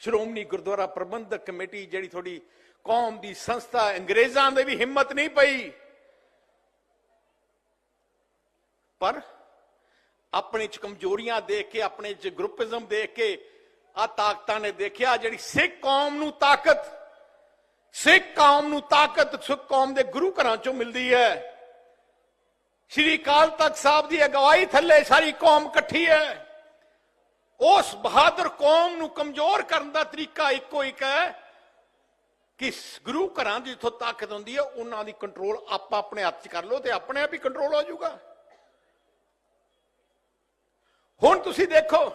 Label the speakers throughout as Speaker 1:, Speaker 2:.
Speaker 1: ਸ਼੍ਰੋਮਣੀ ਗੁਰਦੁਆਰਾ ਪ੍ਰਬੰਧਕ committee ਜਿਹੜੀ ਤੁਹਾਡੀ ਕੌਮ ਦੀ ਸੰਸਥਾ, ਅੰਗਰੇਜ਼ਾਂ ਦੇ ਵੀ ਹਿੰਮਤ ਨਹੀਂ ਪਈ। ਪਰ ਆਪਣੇ ਚ ਕਮਜ਼ੋਰੀਆਂ ਦੇਖ ਕੇ, ਆਪਣੇ ਚ ਗਰੁੱਪਿਜ਼ਮ ਦੇਖ ਕੇ ਆ ਤਾਕਤਾਂ ਨੇ ਦੇਖਿਆ ਜਿਹੜੀ ਸਿੱਖ ਕੌਮ ਨੂੰ ਤਾਕਤ, ਸਿੱਖ ਕੌਮ ਨੂੰ ਤਾਕਤ ਸਿੱਖ ਕੌਮ ਦੇ ਗੁਰੂ ਘਰਾਂ ਚੋਂ ਮਿਲਦੀ ਹੈ। ਸ਼੍ਰੀ ਅਕਾਲ ਤਖਤ ਸਾਹਿਬ ਦੀ ਅਗਵਾਈ ਥੱਲੇ ਸਾਰੀ ਕੌਮ ਇਕੱਠੀ ਹੈ। ਉਸ ਬਹਾਦਰ ਕੌਮ ਨੂੰ ਕਮਜ਼ੋਰ ਕਰਨ ਦਾ ਤਰੀਕਾ ਇੱਕੋ ਇੱਕ ਹੈ ਕਿ ਗੁਰੂ ਘਰਾਂ ਦੀ ਜਿੱਥੋਂ ਤਾਕਤ ਹੁੰਦੀ ਹੈ, ਉਹਨਾਂ ਦੀ ਕੰਟਰੋਲ ਆਪਾਂ ਆਪਣੇ ਹੱਥ 'ਚ ਕਰ ਲਓ ਤੇ ਆਪਣੇ ਆਪ ਹੀ ਕੰਟਰੋਲ ਹੋ ਜਾਊਗਾ। ਹੁਣ ਤੁਸੀਂ ਦੇਖੋ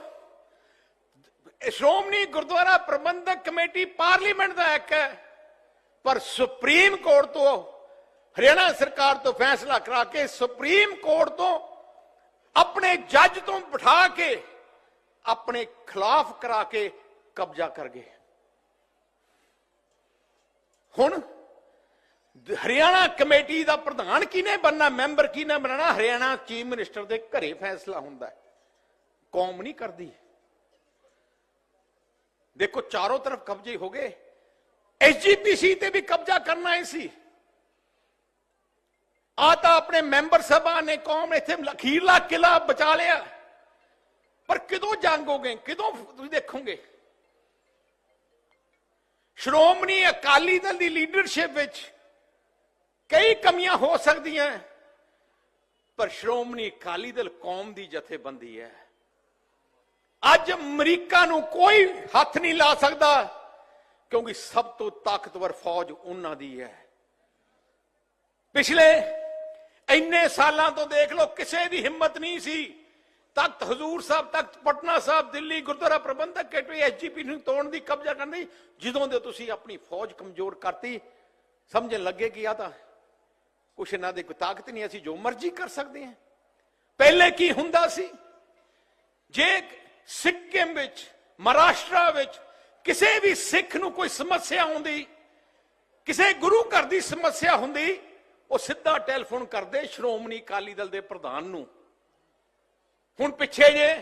Speaker 1: ਸ਼੍ਰੋਮਣੀ ਗੁਰਦੁਆਰਾ ਪ੍ਰਬੰਧਕ ਕਮੇਟੀ ਪਾਰਲੀਮੈਂਟ ਦਾ ਇੱਕ ਹੈ, ਪਰ ਸੁਪਰੀਮ ਕੋਰਟ ਤੋਂ ਹਰਿਆਣਾ ਸਰਕਾਰ ਤੋਂ ਫੈਸਲਾ ਕਰਾ ਕੇ ਸੁਪਰੀਮ ਕੋਰਟ ਤੋਂ ਆਪਣੇ ਜੱਜ ਤੋਂ ਬਿਠਾ ਕੇ ਆਪਣੇ ਖਿਲਾਫ ਕਰਾ ਕੇ ਕਬਜ਼ਾ ਕਰ ਗਏ। ਹੁਣ ਹਰਿਆਣਾ ਕਮੇਟੀ ਦਾ ਪ੍ਰਧਾਨ ਕਿਹਨੇ ਬੰਨਾ ਮੈਂਬਰ ਕਿਹਨੇ ਬਣਾਣਾ ਹਰਿਆਣਾ ਚੀਫ ਮਿਨਿਸਟਰ ਦੇ ਘਰੇ ਫੈਸਲਾ ਹੁੰਦਾ ਹੈ। ਕੌਮ ਨਹੀਂ ਕਰਦੀ। ਦੇਖੋ, ਚਾਰੋਂ ਤਰਫ ਕਬਜ਼ੇ ਹੋ ਗਏ। ਐਸਜੀਪੀਸੀ ਤੇ ਵੀ ਕਬਜ਼ਾ ਕਰਨਾ ਹੀ ਸੀ। ਆ ਤਾਂ ਆਪਣੇ ਮੈਂਬਰ ਸਭਾ ਨੇ ਕੌਮ ਇੱਥੇ ਅਖੀਰਲਾ ਕਿਲਾ ਬਚਾ ਲਿਆ। ਪਰ ਕਿਦੋਂ ਜਾਗੋਗੇ ਹੋ ਕਿਦੋਂ ਤੁਸੀਂ ਦੇਖੋਗੇ? ਸ਼੍ਰੋਮਣੀ ਅਕਾਲੀ ਦਲ ਦੀ ਲੀਡਰਸ਼ਿਪ ਵਿੱਚ ਕਈ ਕਮੀਆਂ ਹੋ ਸਕਦੀਆਂ ਪਰ ਸ਼੍ਰੋਮਣੀ ਅਕਾਲੀ ਦਲ ਕੌਮ ਦੀ ਜਥੇਬੰਦੀ ਹੈ। ਅੱਜ ਅਮਰੀਕਾ ਨੂੰ ਕੋਈ ਹੱਥ ਨਹੀਂ ਲਾ ਸਕਦਾ, ਕਿਉਂਕਿ ਸਭ ਤੋਂ ਤਾਕਤਵਰ ਫੌਜ ਉਹਨਾਂ ਦੀ ਹੈ। ਪਿਛਲੇ ਇੰਨੇ ਸਾਲਾਂ ਤੋਂ ਦੇਖ ਲਓ, ਕਿਸੇ ਦੀ ਹਿੰਮਤ ਨਹੀਂ ਸੀ। ਤਖਤ ਹਜ਼ੂਰ ਸਾਹਿਬ, ਤਖਤ ਪਟਨਾ ਸਾਹਿਬ, ਦਿੱਲੀ, ਗੁਰਦੁਆਰਾ ਪ੍ਰਬੰਧਕ ਕਮੇਟੀ ਐਸਜੀਪੀ ਨੂੰ ਤੋੜਨ ਦੀ ਕਬਜ਼ਾ ਕਰਨ। ਦੀ ਜਦੋਂ ਦੇ ਤੁਸੀਂ ਆਪਣੀ ਫੌਜ ਕਮਜ਼ੋਰ ਕਰਤੀ, ਸਮਝਣ ਲੱਗੇ ਕਿ ਆ ਤਾਂ ਕੁਛ ਇਹਨਾਂ ਦੇ ਕੋਈ ਤਾਕਤ ਨਹੀਂ, ਅਸੀਂ ਜੋ ਮਰਜ਼ੀ ਕਰ ਸਕਦੇ ਹਾਂ। ਪਹਿਲੇ ਕੀ ਹੁੰਦਾ ਸੀ? ਜੇ ਸਿੱਕਮ ਵਿੱਚ, ਮਹਾਰਾਸ਼ਟਰ ਵਿੱਚ ਕਿਸੇ ਵੀ ਸਿੱਖ ਨੂੰ ਕੋਈ ਸਮੱਸਿਆ ਹੁੰਦੀ ਕਿਸੇ ਗੁਰੂ ਘਰ ਦੀ ਸਮੱਸਿਆ ਹੁੰਦੀ, ਉਹ ਸਿੱਧਾ ਟੈਲੀਫੋਨ ਕਰਦੇ ਸ਼੍ਰੋਮਣੀ ਅਕਾਲੀ ਦਲ ਦੇ ਪ੍ਰਧਾਨ ਨੂੰ। ਹੁਣ ਪਿੱਛੇ ਜੇ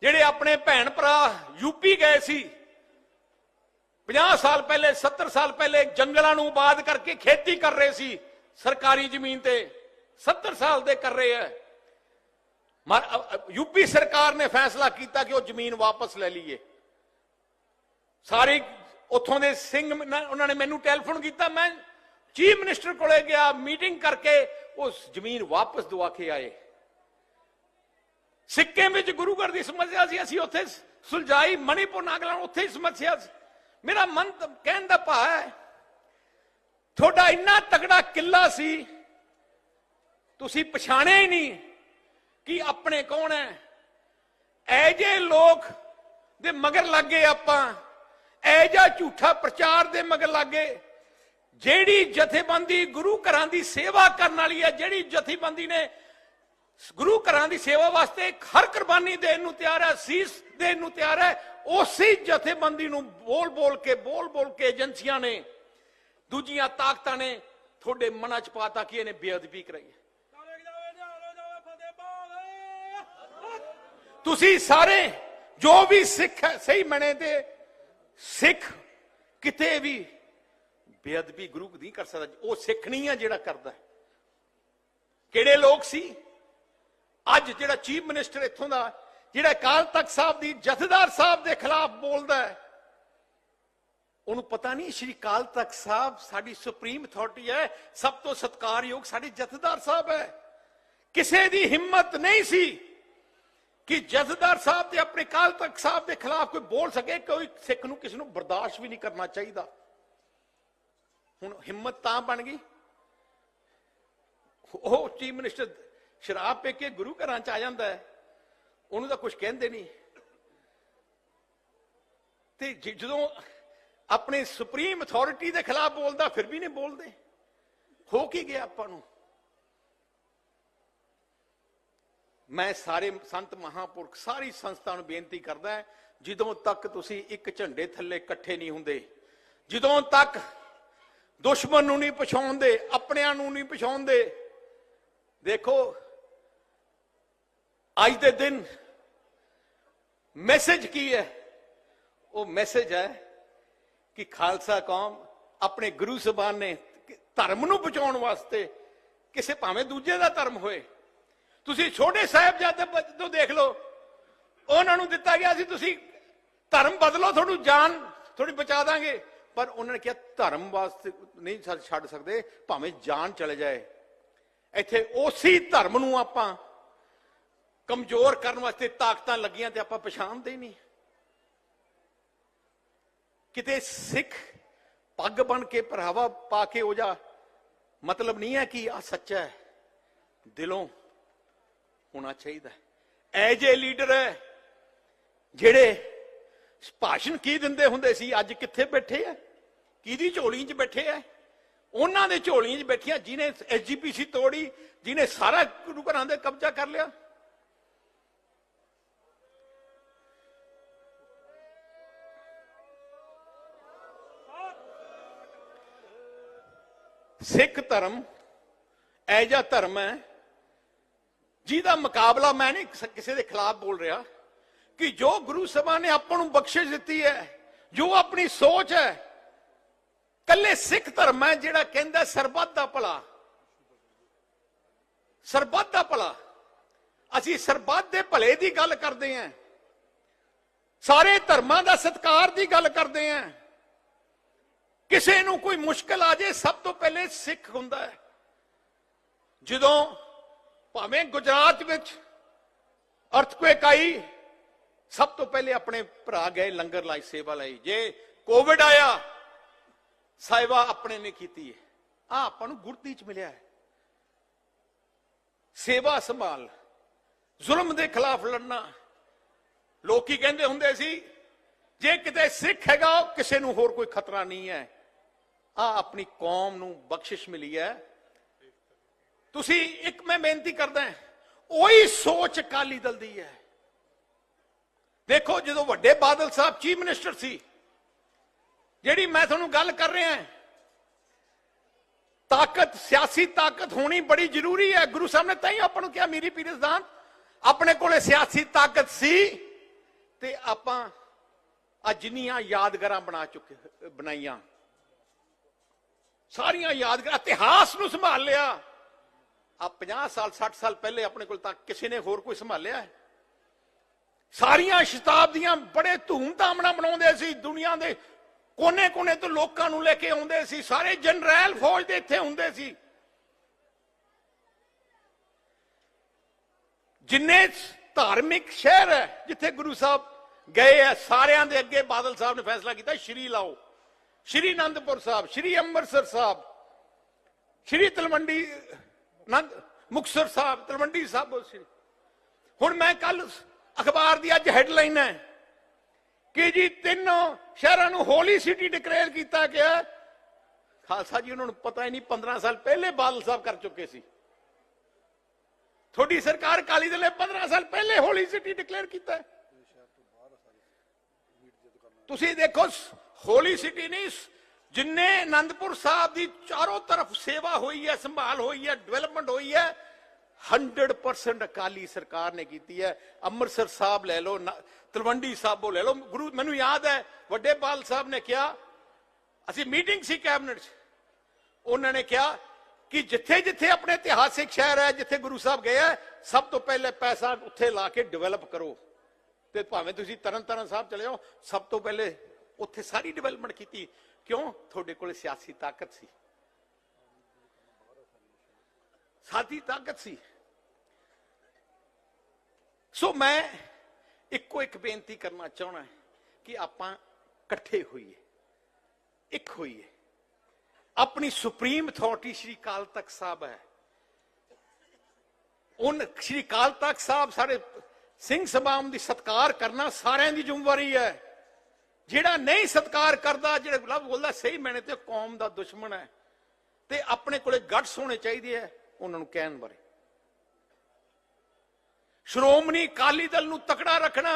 Speaker 1: ਜਿਹੜੇ ਆਪਣੇ ਭੈਣ ਭਰਾ ਯੂਪੀ ਗਏ ਸੀ 50 ਸਾਲ ਪਹਿਲੇ 70 ਸਾਲ ਪਹਿਲੇ ਜੰਗਲਾਂ ਨੂੰ ਆਬਾਦ ਕਰਕੇ ਖੇਤੀ ਕਰ ਰਹੇ ਸੀ, ਸਰਕਾਰੀ ਜ਼ਮੀਨ ਤੇ 70 ਸਾਲ ਦੇ ਕਰ ਰਹੇ ਆ। ਮਰ- ਯੂਪੀ ਸਰਕਾਰ ਨੇ ਫੈਸਲਾ ਕੀਤਾ ਕਿ ਉਹ ਜ਼ਮੀਨ ਵਾਪਸ ਲੈ ਲਈਏ। ਸਾਰੇ ਉੱਥੋਂ ਦੇ ਸਿੰਘ ਉਹਨਾਂ ਨੇ ਮੈਨੂੰ ਟੈਲੀਫੋਨ ਕੀਤਾ, ਮੈਂ ਚੀਫ ਮਿਨਿਸਟਰ ਕੋਲੇ ਗਿਆ, ਮੀਟਿੰਗ ਕਰਕੇ ਉਸ ਜ਼ਮੀਨ ਵਾਪਸ ਦਵਾ ਕੇ ਆਏ। ਸਿੱਕੇ ਵਿੱਚ ਗੁਰੂ ਘਰ ਦੀ ਸਮੱਸਿਆ ਸੀ, ਅਸੀਂ ਉੱਥੇ ਸੁਲਝਾਈ, ਮਣੀਪੁਰ ਨਾਗਾਲੈਂਡ ਉੱਥੇ ਹੀ ਸਮੱਸਿਆ ਸੀ। ਮੇਰਾ ਮਨ ਤਾਂ ਕਹਿਣ ਦਾ ਭਾਵ ਹੈ, ਤੁਹਾਡਾ ਇੰਨਾ ਤਗੜਾ ਕਿੱਲਾ ਸੀ, ਤੁਸੀਂ ਪਛਾਣਿਆ ਹੀ ਨਹੀਂ ਕਿ ਆਪਣੇ ਕੌਣ ਹੈ। ਐ ਜੇ ਲੋਕ ਦੇ ਮਗਰ ਲੱਗੇ ਆਪਾਂ ਐ ਜਾਂ ਝੂਠਾ ਪ੍ਰਚਾਰ ਦੇ ਮਗਰ ਲੱਗੇ, ਜਿਹੜੀ ਜਥੇਬੰਦੀ ਗੁਰੂ ਘਰਾਂ ਦੀ ਸੇਵਾ ਕਰਨ ਵਾਲੀ ਹੈ, ਜਿਹੜੀ ਜਥੇਬੰਦੀ ਨੇ ਗੁਰੂ ਘਰਾਂ ਦੀ ਸੇਵਾ ਵਾਸਤੇ ਹਰ ਕੁਰਬਾਨੀ ਦੇਣ ਨੂੰ ਤਿਆਰ ਹੈ ਸੀਸ ਦੇਣ ਨੂੰ ਤਿਆਰ ਹੈ, ਉਸੇ ਜਥੇਬੰਦੀ ਨੂੰ ਬੋਲ ਬੋਲ ਕੇ, ਬੋਲ ਬੋਲ ਕੇ ਏਜੰਸੀਆਂ ਨੇ, ਦੂਜੀਆਂ ਤਾਕਤਾਂ ਨੇ ਤੁਹਾਡੇ ਮਨਾਂ 'ਚ ਪਾਤਾ ਕਿ ਇਹਨੇ ਬੇਅਦਬੀ ਕਰਾਈ ਤੁਸੀਂ ਸਾਰੇ ਜੋ ਵੀ ਸਿੱਖ ਹੈ, ਸਹੀ ਮਨੇ ਤੇ ਸਿੱਖ ਕਿਤੇ ਵੀ ਬੇਅਦਬੀ ਗੁਰੂ ਨਹੀਂ ਕਰ ਸਕਦਾ, ਉਹ ਸਿੱਖ ਨਹੀਂ ਹੈ ਜਿਹੜਾ ਕਰਦਾ ਕਿਹੜੇ ਲੋਕ ਸੀ? ਅੱਜ ਜਿਹੜਾ ਚੀਫ ਮਿਨਿਸਟਰ ਇੱਥੋਂ ਦਾ, ਜਿਹੜਾ ਅਕਾਲ ਤਖਤ ਸਾਹਿਬ ਦੀ ਜਥੇਦਾਰ ਸਾਹਿਬ ਦੇ ਖਿਲਾਫ ਬੋਲਦਾ ਹੈ, ਉਹਨੂੰ ਪਤਾ ਨਹੀਂ ਸ਼੍ਰੀ ਅਕਾਲ ਤਖਤ ਸਾਹਿਬ ਸਾਡੀ ਸੁਪਰੀਮ ਅਥਾਰਟੀ ਹੈ, ਸਭ ਤੋਂ ਸਤਿਕਾਰਯੋਗ ਸਾਡੇ ਜਥੇਦਾਰ ਸਾਹਿਬ ਹੈ। ਕਿਸੇ ਦੀ ਹਿੰਮਤ ਨਹੀਂ ਸੀ ਕਿ ਜਥੇਦਾਰ ਸਾਹਿਬ ਤੇ ਆਪਣੇ ਅਕਾਲ ਤਖਤ ਸਾਹਿਬ ਦੇ ਖਿਲਾਫ ਕੋਈ ਬੋਲ ਸਕੇ, ਕੋਈ ਸਿੱਖ ਨੂੰ ਕਿਸੇ ਨੂੰ ਬਰਦਾਸ਼ਤ ਵੀ ਨਹੀਂ ਕਰਨਾ ਚਾਹੀਦਾ। ਹੁਣ ਹਿੰਮਤ ਤਾਂ ਬਣ ਗਈ। ਉਹ ਚੀਫ ਮਿਨਿਸਟਰ ਸ਼ਰਾਬ ਪੀ ਕੇ ਗੁਰੂ ਘਰਾਂ ਚ ਆ ਜਾਂਦਾ ਹੈ। ਉਹਨੂੰ ਤਾਂ ਕੁਝ ਕਹਿੰਦੇ ਨਹੀਂ। ਤੇ ਜਦੋਂ ਆਪਣੇ ਸੁਪਰੀਮ ਅਥਾਰਟੀ ਦੇ ਖਿਲਾਫ ਬੋਲਦਾ, ਫਿਰ ਵੀ ਨਹੀਂ ਬੋਲਦੇ। ਹੋ ਕੀ ਗਿਆ ਆਪਾਂ ਨੂੰ? ਮੈਂ ਸਾਰੇ ਸੰਤ ਮਹਾਪੁਰਖ, ਸਾਰੀ ਸੰਸਥਾ ਨੂੰ ਬੇਨਤੀ ਕਰਦਾ ਜਦੋਂ ਤੱਕ ਤੁਸੀਂ ਇੱਕ ਝੰਡੇ ਥੱਲੇ ਇਕੱਠੇ ਨਹੀਂ ਹੁੰਦੇ, ਜਦੋਂ ਤੱਕ ਦੁਸ਼ਮਣ ਨੂੰ ਨਹੀਂ ਪਛਾਣਦੇ, ਆਪਣਿਆਂ ਨੂੰ ਨਹੀਂ ਪਛਾਣਦੇ, ਦੇਖੋ ਅੱਜ ਦੇ ਦਿਨ ਮੈਸੇਜ ਕੀ ਹੈ? ਉਹ ਮੈਸੇਜ ਹੈ ਕਿ ਖਾਲਸਾ ਕੌਮ ਆਪਣੇ ਗੁਰੂ ਸਬਾਨ ਨੇ ਧਰਮ ਨੂੰ ਬਚਾਉਣ ਵਾਸਤੇ ਕਿਸੇ ਭਾਵੇਂ ਦੂਜੇ ਦਾ ਧਰਮ ਹੋਏ। ਤੁਸੀਂ ਛੋਟੇ ਸਾਹਿਬਜ਼ਾਦੇ ਤੋਂ ਦੇਖ ਲਓ, ਉਹਨਾਂ ਨੂੰ ਦਿੱਤਾ ਗਿਆ ਸੀ, ਤੁਸੀਂ ਧਰਮ ਬਦਲੋ, ਤੁਹਾਨੂੰ ਜਾਨ ਥੋੜੀ ਬਚਾ ਦਾਂਗੇ। ਪਰ ਉਹਨਾਂ ਨੇ ਕਿਹਾ, ਧਰਮ ਵਾਸਤੇ ਨਹੀਂ ਛੱਡ- ਛੱਡ ਸਕਦੇ, ਭਾਵੇਂ ਜਾਨ ਚਲੇ ਜਾਏ। ਇੱਥੇ ਉਸੇ ਧਰਮ ਨੂੰ ਆਪਾਂ ਕਮਜ਼ੋਰ ਕਰਨ ਵਾਸਤੇ ਤਾਕਤਾਂ ਲੱਗੀਆਂ ਤੇ ਆਪਾਂ ਪਛਾਣਦੇ ਹੀ ਨਹੀਂ। ਕਿਤੇ ਸਿੱਖ ਪੱਗ ਬਣ ਕੇ ਪਹਿਰਾਵਾ ਪਾ ਕੇ ਹੋ ਜਾ ਮਤਲਬ ਨਹੀਂ ਹੈ ਕਿ ਆ ਸੱਚਾ ਹੈ। ਦਿਲੋਂ ਹੋਣਾ ਚਾਹੀਦਾ ਐਜ ਏ ਲੀਡਰ ਹੈ ਜਿਹੜੇ ਭਾਸ਼ਣ ਕੀ ਦਿੰਦੇ ਹੁੰਦੇ ਸੀ, ਅੱਜ ਕਿੱਥੇ ਬੈਠੇ ਆ ਕਿਹਦੀ ਝੋਲੀ 'ਚ ਬੈਠੇ ਆ ਉਹਨਾਂ ਦੇ ਝੋਲੀਆਂ 'ਚ ਬੈਠੀਆਂ ਜਿਨੇ ਐਸਜੀਪੀਸੀ ਤੋੜੀ, ਜਿਨੇ ਸਾਰਾ ਗੁਰੂ ਘਰਾਂ ਦੇ ਕਬਜ਼ਾ ਕਰ ਲਿਆ। ਸਿੱਖ ਧਰਮ ਐਜਾ ਧਰਮ ਹੈ, ਜਿਹਦਾ ਮੁਕਾਬਲਾ ਮੈਂ ਨਹੀਂ ਕਿਸੇ ਦੇ ਖਿਲਾਫ ਬੋਲ ਰਿਹਾ, ਕਿ ਜੋ ਗੁਰੂ ਸਭਾ ਨੇ ਆਪਾਂ ਨੂੰ ਬਖਸ਼ਿਸ਼ ਦਿੱਤੀ ਹੈ, ਜੋ ਆਪਣੀ ਸੋਚ ਹੈ ਕੱਲੇ ਸਿੱਖ ਧਰਮ ਹੈ ਜਿਹੜਾ ਕਹਿੰਦਾ ਸਰਬੱਤ ਦਾ ਭਲਾ। ਸਰਬੱਤ ਦਾ ਭਲਾ। ਅਸੀਂ ਸਰਬੱਤ ਦੇ ਭਲੇ ਦੀ ਗੱਲ ਕਰਦੇ ਹਾਂ। ਸਾਰੇ ਧਰਮਾਂ ਦਾ ਸਤਿਕਾਰ ਦੀ ਗੱਲ ਕਰਦੇ ਹਾਂ। ਕਿਸੇ ਨੂੰ ਕੋਈ ਮੁਸ਼ਕਲ ਆ ਜੇ ਸਭ ਤੋਂ ਪਹਿਲੇ ਸਿੱਖ ਹੁੰਦਾ ਹੈ। ਜਦੋਂ ਭਾਵੇਂ ਗੁਜਰਾਤ ਵਿੱਚ ਅਰਥਕੁਏਕ ਆਈ, ਸਭ ਤੋਂ ਪਹਿਲੇ ਆਪਣੇ ਭਰਾ ਗਏ, ਲੰਗਰ ਲਾਈ ਸੇਵਾ ਲਈ। ਜੇ ਕੋਵਿਡ ਆਇਆ, ਸੇਵਾ ਆਪਣੇ ਨੇ ਕੀਤੀ ਹੈ। ਆ ਆਪਾਂ ਨੂੰ ਗੁਰਤੀ ਚ ਮਿਲਿਆ ਹੈ। ਸੇਵਾ ਸੰਭਾਲ, ਜ਼ੁਲਮ ਦੇ ਖਿਲਾਫ ਲੜਨਾ। ਲੋਕੀ ਕਹਿੰਦੇ ਹੁੰਦੇ ਸੀ, ਜੇ ਕਿਤੇ ਸਿੱਖ ਹੈਗਾ, ਕਿਸੇ ਨੂੰ ਹੋਰ ਕੋਈ ਖਤਰਾ ਨਹੀਂ ਹੈ। ਆ ਆਪਣੀ ਕੌਮ ਨੂੰ ਬਖਸ਼ਿਸ਼ ਮਿਲੀ ਹੈ। ਤੁਸੀਂ ਇੱਕ ਮੈਂ ਬੇਨਤੀ ਕਰਦਾ ਉਹੀ ਸੋਚ ਅਕਾਲੀ ਦਲ ਦੀ ਹੈ। ਦੇਖੋ, ਜਦੋਂ ਵੱਡੇ ਬਾਦਲ ਸਾਹਿਬ ਚੀਫ ਮਿਨਿਸਟਰ ਸੀ, ਜਿਹੜੀ ਮੈਂ ਤੁਹਾਨੂੰ ਗੱਲ ਕਰ ਰਿਹਾ ਹਾਂ, ਤਾਕਤ, ਸਿਆਸੀ ਤਾਕਤ ਹੋਣੀ ਬੜੀ ਜ਼ਰੂਰੀ ਹੈ। ਗੁਰੂ ਸਾਹਿਬ ਨੇ ਤਾਂ ਹੀ ਆਪਾਂ ਨੂੰ ਕਿਹਾ, ਮੀਰੀ ਪੀਰਸਦਾਨ ਆਪਣੇ ਕੋਲੇ ਸਿਆਸੀ ਤਾਕਤ ਸੀ ਤੇ ਆਪਾਂ ਆ ਜਿੰਨੀਆਂ ਯਾਦਗਾਰਾਂ ਬਣਾ ਚੁੱਕੇ, ਬਣਾਈਆਂ। ਸਾਰੀਆਂ ਯਾਦਗਾਰ, ਇਤਿਹਾਸ ਨੂੰ ਸੰਭਾਲ ਲਿਆ। ਆ 50 ਸਾਲ 60 ਸਾਲ ਪਹਿਲੇ ਆਪਣੇ ਕੋਲ ਤਾਂ ਕਿਸੇ ਨੇ ਹੋਰ ਕੋਈ ਸੰਭਾਲਿਆ ਹੈ? ਸਾਰੀਆਂ ਸ਼ਤਾਬਦੀਆਂ ਬੜੇ ਧੂਮਧਾਮ ਨਾਲ ਮਨਾਉਂਦੇ ਸੀ, ਦੁਨੀਆ ਦੇ ਕੋਨੇ-ਕੋਨੇ ਤੋਂ ਲੋਕਾਂ ਨੂੰ ਲੈ ਕੇ ਆਉਂਦੇ ਸੀ, ਸਾਰੇ ਜਨਰਲ ਫੌਜ ਦੇ ਇੱਥੇ ਹੁੰਦੇ ਸੀ। ਜਿੰਨੇ ਧਾਰਮਿਕ ਸ਼ਹਿਰ ਹੈ ਜਿੱਥੇ ਗੁਰੂ ਸਾਹਿਬ ਗਏ ਆ ਸਾਰਿਆਂ ਦੇ ਅੱਗੇ ਬਾਦਲ ਸਾਹਿਬ ਨੇ ਫੈਸਲਾ ਕੀਤਾ, ਸ਼੍ਰੀ ਲਾਓ। ਸ਼੍ਰੀ ਅਨੰਦਪੁਰ ਸਾਹਿਬ, ਸ਼੍ਰੀ ਅੰਮ੍ਰਿਤਸਰ ਸਾਹਿਬ, ਸ਼੍ਰੀ ਤਲਵੰਡੀ ਨੰਦ ਮੁਕਤਸਰ ਸਾਹਿਬ, ਤਲਵੰਡੀ ਸਾਹਿਬ ਸ਼੍ਰੀ। ਹੁਣ ਮੈਂ ਕੱਲ ਅਖਬਾਰ ਦੀ ਅੱਜ ਹੈਡਲਾਈਨ ਹੈ ਕਿ ਜੀ ਤਿੰਨੋਂ ਸ਼ਹਿਰਾਂ ਨੂੰ ਹੋਲੀ ਸਿਟੀ ਡਿਕਲੇਅਰ ਕੀਤਾ ਗਿਆ ਖਾਲਸਾ ਜੀ, ਉਹਨਾਂ ਨੂੰ ਪਤਾ ਹੀ ਨਹੀਂ 15 ਸਾਲ ਪਹਿਲੇ ਬਾਦਲ ਸਾਹਿਬ ਕਰ ਚੁੱਕੇ ਸੀ। ਤੁਹਾਡੀ ਸਰਕਾਰ ਕਾਲੀ ਦਲ ਨੇ 15 ਸਾਲ ਪਹਿਲੇ ਹੋਲੀ ਸਿਟੀ ਡਿਕਲੇਅਰ ਕੀਤਾ ਤੁਸੀਂ ਦੇਖੋ ਹੋਲੀ ਸਿਟੀ ਨਹੀਂ, ਜਿੰਨੇ ਆਨੰਦਪੁਰ ਸਾਹਿਬ ਦੀ ਚਾਰੋਂ ਤਰਫ ਸੇਵਾ ਹੋਈ ਹੈ, ਸੰਭਾਲ ਹੋਈ ਹੈ ਡਿਵੈਲਪਮੈਂਟ ਹੋਈ ਹੈ 100% ਅਕਾਲੀ ਸਰਕਾਰ ਨੇ ਕੀਤੀ ਹੈ। ਅੰਮ੍ਰਿਤਸਰ ਸਾਹਿਬ ਲੈ ਲਓ ਤਲਵੰਡੀ ਸਾਬੋ ਲੈ ਲਓ। ਗੁਰੂ, ਮੈਨੂੰ ਯਾਦ ਹੈ, ਵੱਡੇ ਬਾਲ ਸਾਹਿਬ ਨੇ ਕਿਹਾ, ਅਸੀਂ ਮੀਟਿੰਗ ਸੀ ਕੈਬਨਿਟ 'ਚ। ਉਹਨਾਂ ਨੇ ਕਿਹਾ ਕਿ ਜਿੱਥੇ ਜਿੱਥੇ ਆਪਣੇ ਇਤਿਹਾਸਿਕ ਸ਼ਹਿਰ ਹੈ, ਜਿੱਥੇ ਗੁਰੂ ਸਾਹਿਬ ਗਏ ਹੈ, ਸਭ ਤੋਂ ਪਹਿਲੇ ਪੈਸਾ ਉੱਥੇ ਲਾ ਕੇ ਡਿਵੈਲਪ ਕਰੋ। ਤੇ ਭਾਵੇਂ ਤੁਸੀਂ ਤਰਨ ਤਾਰਨ ਸਾਹਿਬ ਚਲੇ ਜਾਓ, ਸਭ ਤੋਂ ਪਹਿਲੇ ਉੱਥੇ ਸਾਰੀ ਡਿਵੈਲਪਮੈਂਟ ਕੀਤੀ। ਕਿਉਂ? ਤੁਹਾਡੇ ਕੋਲ ਸਿਆਸੀ ਤਾਕਤ ਸੀ। ਸਾਡੀ ਤਾਕਤ ਸੀ। ਸੋ ਮੈਂ ਇੱਕੋ ਇੱਕ ਬੇਨਤੀ ਕਰਨਾ ਚਾਹਣਾ ਕਿ ਆਪਾਂ ਇਕੱਠੇ ਹੋਈਏ। ਇੱਕ ਹੋਈਏ। ਆਪਣੀ ਸੁਪਰੀਮ ਅਥਾਰਟੀ ਸ਼੍ਰੀ ਕਾਲ ਤਖਤ ਸਾਹਿਬ ਹੈ। ਉਹਨ ਸ਼੍ਰੀ ਕਾਲ ਤਖਤ ਸਾਹਿਬ, ਸਾਡੇ ਸਿੰਘ ਸਭਾਮ ਦੀ ਸਤਕਾਰ ਕਰਨਾ ਸਾਰਿਆਂ ਦੀ ਜ਼ਿੰਮੇਵਾਰੀ ਹੈ। ਜਿਹੜਾ ਨਹੀਂ ਸਤਕਾਰ ਕਰਦਾ, ਜਿਹੜੇ ਲਫ਼ਜ਼ ਬੋਲਦਾ, ਸਹੀ ਮੈਨੇ ਤੇ ਕੌਮ ਦਾ ਦੁਸ਼ਮਣ ਹੈ ਤੇ ਆਪਣੇ ਕੋਲੇ ਗੱਟਸ ਹੋਣੇ ਚਾਹੀਦੇ ਹੈ, ਉਹਨਾਂ ਨੂੰ ਕਹਿਣ ਬਾਰੇ। ਸ਼੍ਰੋਮਣੀ ਅਕਾਲੀ ਦਲ ਨੂੰ ਤਕੜਾ ਰੱਖਣਾ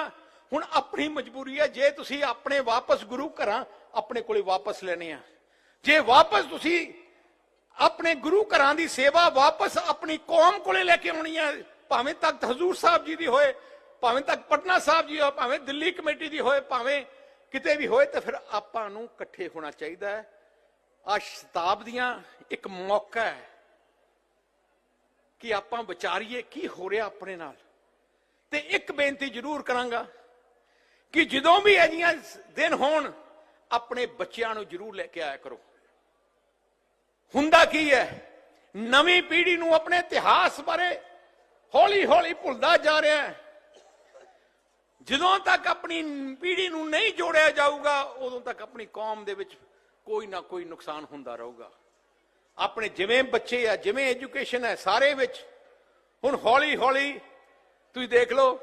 Speaker 1: ਹੁਣ ਆਪਣੀ ਮਜਬੂਰੀ ਹੈ। ਜੇ ਤੁਸੀਂ ਆਪਣੇ ਵਾਪਸ ਗੁਰੂ ਘਰਾਂ ਆਪਣੇ ਕੋਲੇ ਵਾਪਸ ਲੈਣੇ ਆ, ਜੇ ਵਾਪਸ ਤੁਸੀਂ ਆਪਣੇ ਗੁਰੂ ਘਰਾਂ ਦੀ ਸੇਵਾ ਵਾਪਸ ਆਪਣੀ ਕੌਮ ਕੋਲੇ ਲੈ ਕੇ ਆਉਣੀ ਹੈ, ਭਾਵੇਂ ਤਖਤ ਹਜ਼ੂਰ ਸਾਹਿਬ ਜੀ ਦੀ ਹੋਏ, ਭਾਵੇਂ ਤੱਕ ਪਟਨਾ ਸਾਹਿਬ ਜੀ ਹੋਏ, ਭਾਵੇਂ ਦਿੱਲੀ ਕਮੇਟੀ ਦੀ ਹੋਏ, ਭਾਵੇਂ ਕਿਤੇ ਵੀ ਹੋਏ ਤਾਂ ਫਿਰ ਆਪਾਂ ਨੂੰ ਇਕੱਠੇ ਹੋਣਾ ਚਾਹੀਦਾ ਹੈ। ਆ ਸ਼ਤਾਬਦੀਆਂ ਇੱਕ ਮੌਕਾ ਹੈ ਕਿ ਆਪਾਂ ਵਿਚਾਰੀਏ ਕੀ ਹੋ ਰਿਹਾ ਆਪਣੇ ਨਾਲ। ਤੇ ਇੱਕ ਬੇਨਤੀ ਜ਼ਰੂਰ ਕਰਾਂਗਾ ਕਿ ਜਦੋਂ ਵੀ ਅਜੀਆਂ ਦਿਨ ਹੋਣ, ਆਪਣੇ ਬੱਚਿਆਂ ਨੂੰ ਜ਼ਰੂਰ ਲੈ ਕੇ ਆਇਆ ਕਰੋ। ਹੁੰਦਾ ਕੀ ਹੈ? ਨਵੀਂ ਪੀੜ੍ਹੀ ਨੂੰ ਆਪਣੇ ਇਤਿਹਾਸ ਬਾਰੇ ਹੌਲੀ ਹੌਲੀ ਭੁੱਲਦਾ ਜਾ ਰਿਹਾ ਹੈ। ਜਦੋਂ ਤੱਕ ਆਪਣੀ ਪੀੜ੍ਹੀ ਨੂੰ ਨਹੀਂ ਜੋੜਿਆ ਜਾਊਗਾ, ਉਦੋਂ ਤੱਕ ਆਪਣੀ ਕੌਮ ਦੇ ਵਿੱਚ ਕੋਈ ਨਾ ਕੋਈ ਨੁਕਸਾਨ ਹੁੰਦਾ ਰਹੂਗਾ। ਆਪਣੇ ਜਿਵੇਂ ਬੱਚੇ ਆ, ਜਿਵੇਂ ਐਜੂਕੇਸ਼ਨ ਹੈ, ਸਾਰੇ ਵਿੱਚ ਹੁਣ ਹੌਲੀ ਹੌਲੀ ਤੁਸੀਂ ਦੇਖ ਲਓ,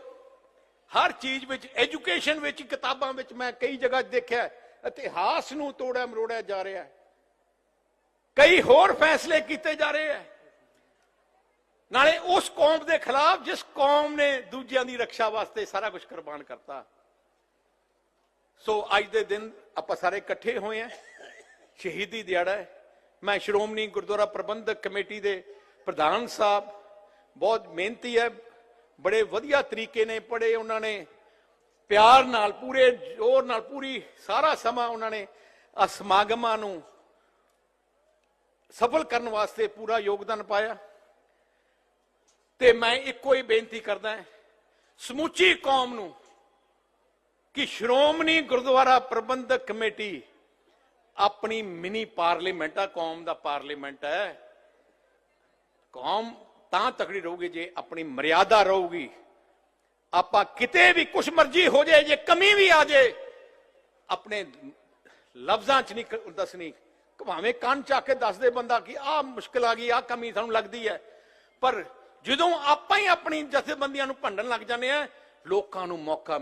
Speaker 1: ਹਰ ਚੀਜ਼ ਵਿੱਚ, ਐਜੂਕੇਸ਼ਨ ਵਿੱਚ, ਕਿਤਾਬਾਂ ਵਿੱਚ ਮੈਂ ਕਈ ਜਗ੍ਹਾ ਦੇਖਿਆ ਇਤਿਹਾਸ ਨੂੰ ਤੋੜਿਆ ਮਰੋੜਿਆ ਜਾ ਰਿਹਾ ਹੈ। ਕਈ ਹੋਰ ਫੈਸਲੇ ਕੀਤੇ ਜਾ ਰਹੇ ਹੈ। ਨਾਲੇ ਉਸ ਕੌਮ ਦੇ ਖਿਲਾਫ ਜਿਸ ਕੌਮ ਨੇ ਦੂਜਿਆਂ ਦੀ ਰੱਖਿਆ ਵਾਸਤੇ ਸਾਰਾ ਕੁਝ ਕੁਰਬਾਨ ਕਰਤਾ। ਸੋ ਅੱਜ ਦੇ ਦਿਨ ਆਪਾਂ ਸਾਰੇ ਇਕੱਠੇ ਹੋਏ ਆ ਸ਼ਹੀਦੀ ਦਿਹਾੜਾ ਹੈ। ਮੈਂ ਸ਼੍ਰੋਮਣੀ ਗੁਰਦੁਆਰਾ ਪ੍ਰਬੰਧਕ ਕਮੇਟੀ ਦੇ ਪ੍ਰਧਾਨ ਸਾਹਿਬ, ਬਹੁਤ ਮਿਹਨਤੀ ਹੈ, ਬੜੇ ਵਧੀਆ ਤਰੀਕੇ ਨੇ ਪੜੇ ਉਹਨਾਂ ਨੇ, ਪਿਆਰ ਨਾਲ, ਪੂਰੇ ਜ਼ੋਰ ਨਾਲ, ਪੂਰੀ ਸਾਰਾ ਸਮਾਂ ਉਹਨਾਂ ਨੇ ਸਮਾਗਮਾਂ ਨੂੰ ਸਫਲ ਕਰਨ ਵਾਸਤੇ ਪੂਰਾ ਯੋਗਦਾਨ ਪਾਇਆ। ਤੇ ਮੈਂ ਇੱਕੋ ਹੀ ਬੇਨਤੀ ਕਰਦਾ ਹਾਂ, ਸਮੁੱਚੀ ਕੌਮ ਨੂੰ ਕਿ ਸ਼੍ਰੋਮਣੀ ਗੁਰਦੁਆਰਾ ਪ੍ਰਬੰਧਕ ਕਮੇਟੀ ਆਪਣੀ ਮਿਨੀ ਪਾਰਲੀਮੈਂਟ ਆ, ਕੌਮ ਦਾ ਪਾਰਲੀਮੈਂਟ ਹੈ। ਕੌਮ ਤਾਂ ਤਕੜੀ ਰਹੂਗੀ ਜੇ ਆਪਣੀ ਮਰਿਆਦਾ ਰਹੂਗੀ। ਆਪਾਂ ਕਿਤੇ ਵੀ ਕੁਛ ਮਰਜ਼ੀ ਹੋ ਜਾਏ, ਜੇ ਕਮੀ ਵੀ ਆ ਜਾਏ, ਆਪਣੇ ਲਫ਼ਜ਼ਾਂ ਚ ਨਹੀਂ ਦੱਸਣੀ। ਭਾਵੇਂ ਕੰਨ ਚੱਕ ਕੇ ਦੱਸਦੇ ਬੰਦਾ ਕਿ ਆਹ ਮੁਸ਼ਕਲ ਆ ਗਈ, ਆਹ ਕਮੀ ਸਾਨੂੰ ਲੱਗਦੀ ਹੈ। ਪਰ ਜਦੋਂ ਆਪਾਂ ਹੀ ਆਪਣੀ ਜਥੇਬੰਦੀਆਂ ਨੂੰ ਭੰਡਣ ਲੱਗ ਜਾਂਦੇ ਆ ਲੋਕਾਂ ਨੂੰ ਮੌਕਾ